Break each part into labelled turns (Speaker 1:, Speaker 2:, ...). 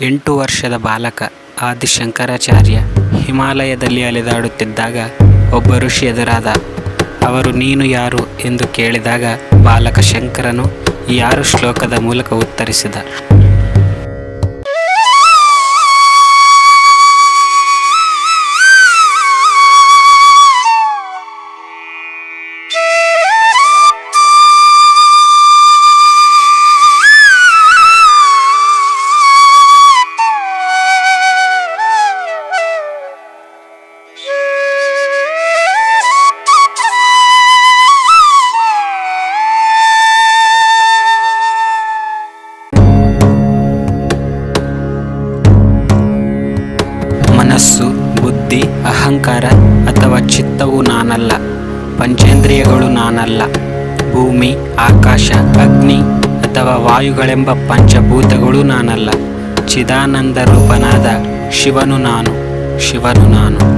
Speaker 1: ಎಂಟು ವರ್ಷದ ಬಾಲಕ ಆದಿಶಂಕರಾಚಾರ್ಯ ಹಿಮಾಲಯದಲ್ಲಿ ಅಲೆದಾಡುತ್ತಿದ್ದಾಗ ಒಬ್ಬ ಋಷಿ ಎದುರಾದ, ಅವರು ನೀನು ಯಾರು? ಎಂದು ಕೇಳಿದಾಗ ಬಾಲಕ ಶಂಕರನು, ಯಾರು ಶ್ಲೋಕದ ಮೂಲಕ ಉತ್ತರಿಸಿದ? ಬುದ್ಧಿ, ಅಹಂಕಾರ ಅಥವಾ ಚಿತ್ತವು ನಾನಲ್ಲ. ಪಂಚೇಂದ್ರಿಯಗಳು ನಾನಲ್ಲ. ಭೂಮಿ, ಆಕಾಶ, ಅಗ್ನಿ ಅಥವಾ ವಾಯುಗಳೆಂಬ ಪಂಚಭೂತಗಳು ನಾನಲ್ಲ. ಚಿದಾನಂದ ರೂಪನಾದ ಶಿವನು ನಾನು ಶಿವನು ನಾನು.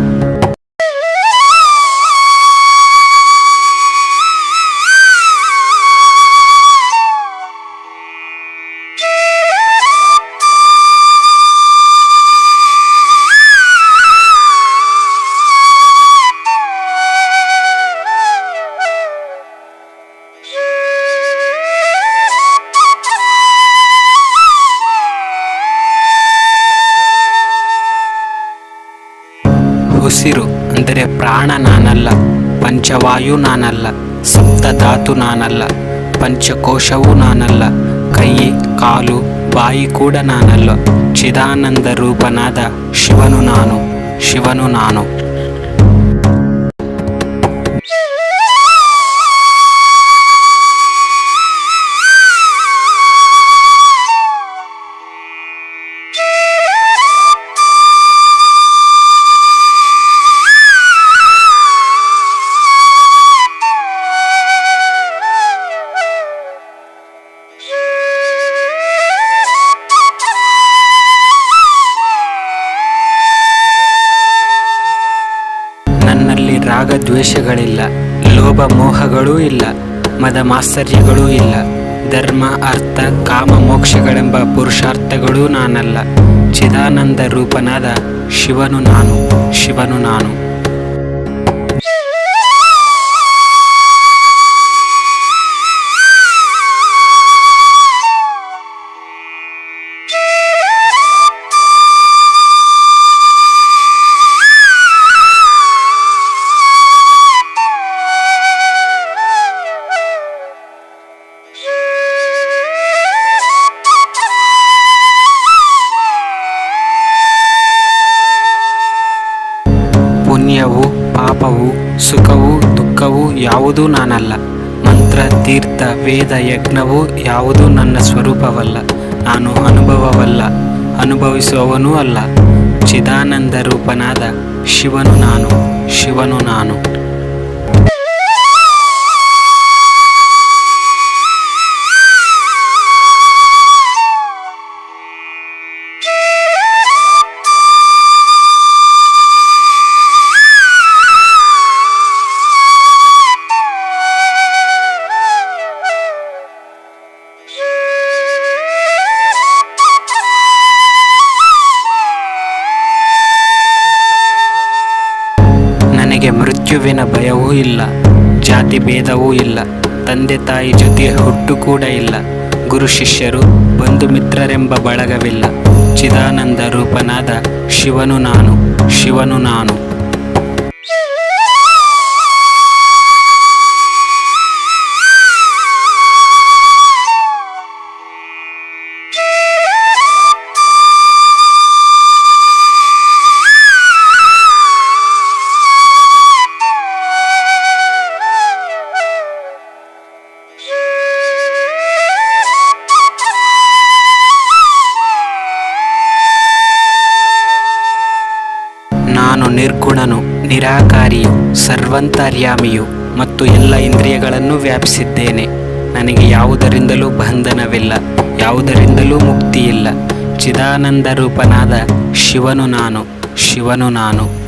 Speaker 1: ಉಸಿರು ಅಂದರೆ ಪ್ರಾಣ ನಾನಲ್ಲ, ಪಂಚವಾಯು ನಾನಲ್ಲ ಸಪ್ತಧಾತು ನಾನಲ್ಲ, ಪಂಚಕೋಶವೂ ನಾನಲ್ಲ, ಕೈ, ಕಾಲು, ಬಾಯಿ ಕೂಡ ನಾನಲ್ಲ. ಚಿದಾನಂದ ರೂಪನಾದ ಶಿವನು ನಾನು ಶಿವನು ನಾನು. ರಾಗದ್ವೇಷಗಳಿಲ್ಲ ಲೋಭ ಮೋಹಗಳೂ ಇಲ್ಲ ಮದ ಮಾತ್ಸರ್ಯಗಳೂ ಇಲ್ಲ, ಧರ್ಮ, ಅರ್ಥ, ಕಾಮ, ಮೋಕ್ಷಗಳೆಂಬ ಪುರುಷಾರ್ಥಗಳೂ ನಾನಲ್ಲ. ಚಿದಾನಂದ ರೂಪನಾದ ಶಿವನು ನಾನು ಶಿವನು ನಾನು. ಪುಣ್ಯವು, ಪಾಪವು, ಸುಖವು, ದುಃಖವು ಯಾವುದೂ ನಾನಲ್ಲ. ಮಂತ್ರ, ತೀರ್ಥ, ವೇದ, ಯಜ್ಞವು ಯಾವುದೂ ನನ್ನ ಸ್ವರೂಪವಲ್ಲ. ನಾನು ಅನುಭವವಲ್ಲ, ಅನುಭವಿಸುವವನೂ ಅಲ್ಲ. ಚಿದಾನಂದ ರೂಪನಾದ ಶಿವನು ನಾನು ಶಿವನು ನಾನು. ಮೃತ್ಯುವಿನ ಭಯವೂ ಇಲ್ಲ, ಜಾತಿ ಭೇದವೂ ಇಲ್ಲ, ತಂದೆ ತಾಯಿ ಜೊತೆ ಹುಟ್ಟು ಕೂಡ ಇಲ್ಲ, ಗುರು ಶಿಷ್ಯರು, ಬಂಧು ಮಿತ್ರರೆಂಬ ಬಳಗವಿಲ್ಲ. ಚಿದಾನಂದ ರೂಪನಾದ ಶಿವನು ನಾನು ಶಿವನು ನಾನು. ನಾನು ನಿರ್ಗುಣನು, ನಿರಾಕಾರಿಯು, ಸರ್ವಂತರ್ಯಾಮಿಯು ಮತ್ತು ಎಲ್ಲ ಇಂದ್ರಿಯಗಳನ್ನು ವ್ಯಾಪಿಸಿದ್ದೇನೆ. ನನಗೆ ಯಾವುದರಿಂದಲೂ ಬಂಧನವಿಲ್ಲ, ಯಾವುದರಿಂದಲೂ ಮುಕ್ತಿಯಿಲ್ಲ. ಚಿದಾನಂದ ರೂಪನಾದ ಶಿವನು ನಾನು ಶಿವನು ನಾನು.